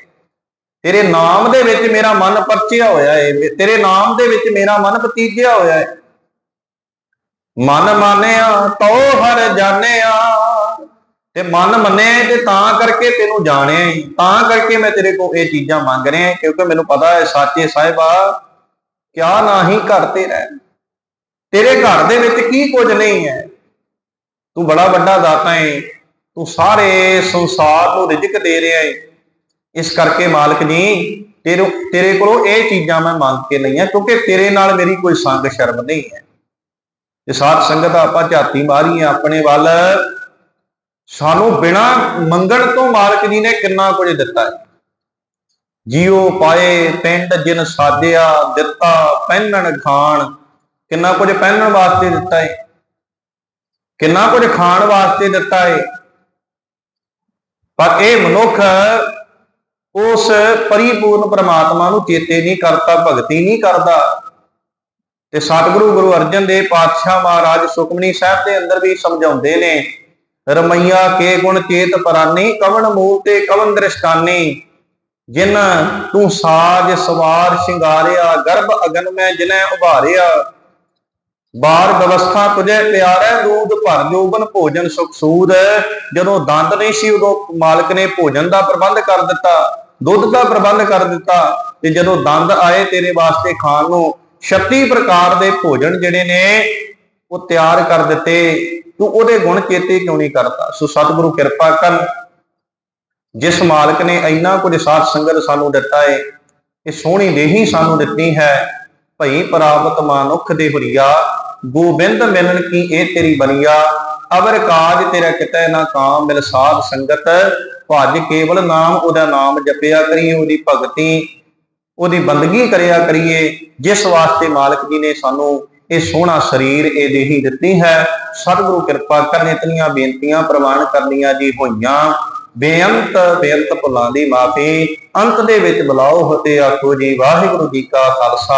ਤੇਰੇ ਨਾਮ ਦੇ ਵਿੱਚ ਮੇਰਾ ਮਨ ਪਰਚਿਆ ਹੋਇਆ ਏ। ਤੇਰੇ ਨਾਮ ਦੇ ਵਿੱਚ ਮੇਰਾ ਮਨ ਪਤੀਜਿਆ ਹੋਇਆ ਏ। ਮਨ ਮਾਨਿਆ ਤੋ ਹਰ ਜਾਣਿਆ। ਤੇ ਮਨ ਮੰਨੇ ਤੇ ਤਾਂ ਕਰਕੇ ਤੈਨੂੰ ਜਾਣਿਆ ਹੀ ਤਾਂ ਕਰਕੇ ਮੈਂ ਤੇਰੇ ਕੋਲ ਇਹ ਚੀਜ਼ਾਂ ਮੰਗ ਰਿਹਾ ਕਿਉਂਕਿ ਮੈਨੂੰ ਪਤਾ ਹੈ ਸਾਚੇ ਸਾਹਿਬਾ, ਕਿਆ ਨਾਹੀ ਘਰ ਤੇ ਰਹਿ ਤੇਰੇ ਘਰ ਦੇ ਵਿੱਚ ਕੀ ਕੁਝ ਨਹੀਂ ਹੈ ਤੂੰ ਬੜਾ ਵੱਡਾ ਦਾਤਾ ਹੈ ਤੂੰ ਸਾਰੇ ਸੰਸਾਰ ਨੂੰ ਰਿਜ਼ਕ ਦੇ ਰਿਹਾ ਹੈ ਇਸ ਕਰਕੇ ਮਾਲਕ ਜੀ, ਤੇਰੇ ਤੇਰੇ ਕੋਲੋਂ ਇਹ ਚੀਜ਼ਾਂ ਮੈਂ ਮੰਗ ਕੇ ਲਈਆਂ ਕਿਉਂਕਿ ਤੇਰੇ ਨਾਲ ਮੇਰੀ ਕੋਈ ਸੰਗ ਸ਼ਰਮ ਨਹੀਂ ਹੈ ਤੇ ਸਾਧ ਸੰਗਤ ਆਪਾਂ ਝਾਤੀ ਮਾਰੀਏ ਆਪਣੇ ਵੱਲ। ਸਾਨੂੰ ਬਿਨਾ ਮੰਗਣ ਤੋਂ ਮਾਲਕ ਜੀ ਨੇ ਕਿੰਨਾ ਕੁਝ ਦਿੱਤਾ ਹੈ। ਜੀਉ ਪਾਏ, ਪਿੰਡ ਜਿਨ ਸਾਜਿਆ, ਦਿੱਤਾ, ਪਹਿਨਣ ਖਾਣ। ਕਿੰਨਾ ਕੁਝ ਪਹਿਨਣ ਵਾਸਤੇ ਦਿੱਤਾ ਹੈ ਕਿੰਨਾ ਕੁਝ ਖਾਣ ਵਾਸਤੇ ਦਿੱਤਾ ਹੈ ਪਰ ਇਹ ਮਨੁੱਖ ਉਸ ਪਰਿਪੂਰਨ ਪ੍ਰਮਾਤਮਾ ਨੂੰ ਚੇਤੇ ਨਹੀਂ ਕਰਦਾ, ਭਗਤੀ ਨਹੀਂ ਕਰਦਾ। ਤੇ ਸਤਿਗੁਰੂ ਗੁਰੂ ਅਰਜਨ ਦੇਵ ਪਾਤਸ਼ਾਹ ਮਹਾਰਾਜ ਸੁਖਮਨੀ ਸਾਹਿਬ ਦੇ ਅੰਦਰ ਵੀ ਸਮਝਾਉਂਦੇ ਨੇ, ਰਮਈਆ ਕੇ ਗੁਣ ਚੇਤ ਪਰਾਨੀ, ਕਵਣ ਮੂਲ ਤੇ ਕਵਨ ਦ੍ਰਿਸ਼ਟਾਨੀ, ਜਿਨ ਤੂੰ ਸਾਜ ਸਵਾਰ ਸ਼ਿੰਗਾਰਿਆ, ਗਰਭ ਅਗਨ ਮੈਂ ਜਿਨੈ ਉਭਾਰਿਆ, ਬਾਰ ਵਿਵਸਥਾ ਤੁਝੇ ਪਿਆਰੈ ਦੂਧ ਭਰ ਜੋਬਨ ਭੋਜਨ ਸੁਖ ਸੂਦ, ਜਦੋਂ ਦੰਦ ਨਹੀਂ ਸੀ ਉਦੋਂ ਮਾਲਕ ਨੇ ਭੋਜਨ ਦਾ ਪ੍ਰਬੰਧ ਕਰ ਦਿੱਤਾ, ਦੁੱਧ ਦਾ ਪ੍ਰਬੰਧ ਕਰ ਦਿੱਤਾ, ਤੇ ਜਦੋਂ ਦੰਦ ਆਏ ਤੇਰੇ ਵਾਸਤੇ ਖਾਣ ਨੂੰ 36 ਪ੍ਰਕਾਰ ਦੇ ਭੋਜਨ ਜਿਹੜੇ ਨੇ, ਉਹ ਤਿਆਰ ਕਰ ਦਿੱਤੇ। ਤੂੰ ਉਹਦੇ ਗੁਣ ਚੇਤੇ ਕਿਉਂ ਨਹੀਂ ਕਰਦਾ? ਸੋ ਸਤਿਗੁਰੂ ਕਿਰਪਾ ਕਰ। ਜਿਸ ਮਾਲਕ ਨੇ ਇੰਨਾ ਕੁਝ ਸਾਧ ਸੰਗਤ ਸਾਨੂੰ ਦਿੱਤਾ ਏ, ਇਹ ਸੋਹਣੀ ਦੇਹੀ ਸਾਨੂੰ ਦਿੱਤੀ ਹੈ। ਭਈ ਪ੍ਰਾਪਤ ਮਾਨੁਖ ਦੇ ਹੁਰੀਆ, ਗੋਬਿੰਦ ਮਿਲਣ ਕੀ ਇਹ ਤੇਰੀ ਬਨੀਆ ਅਵਰ ਕਾਜ ਤੇਰਾ ਕਿਤੇ ਨਾ ਕਾਮ, ਮਿਲ ਸਾਧ ਸੰਗਤ। ਭਜ ਕੇਵਲ ਨਾਮ, ਉਹਦਾ ਨਾਮ ਜਪਿਆ ਕਰੀ, ਉਹਦੀ ਭਗਤੀ। ਉਹਦੀ ਬੰਦਗੀ ਕਰਿਆ ਕਰੀਏ, ਜਿਸ ਵਾਸਤੇ ਮਾਲਕ ਜੀ ਨੇ ਸਾਨੂੰ ਇਹ ਸੋਹਣਾ ਸਰੀਰ ਇਹ ਦੇਹੀ ਦਿੱਤੀ ਹੈ, ਸਤਿਗੁਰੂ ਕਿਰਪਾ ਕਰਨ ਇਤਨੀਆਂ ਬੇਨਤੀਆਂ ਪ੍ਰਵਾਨ ਕਰਨੀਆਂ ਜੀ ਹੋਈਆਂ। ਬੇਅੰਤ ਬੇਅੰਤ ਭੁੱਲਾਂ ਦੀ ਮਾਫੀ, ਅੰਤ ਦੇ ਵਿੱਚ ਬੁਲਾਓ ਅਤੇ ਆਖੋ ਜੀ, ਵਾਹਿਗੁਰੂ ਜੀ ਕਾ ਖਾਲਸਾ।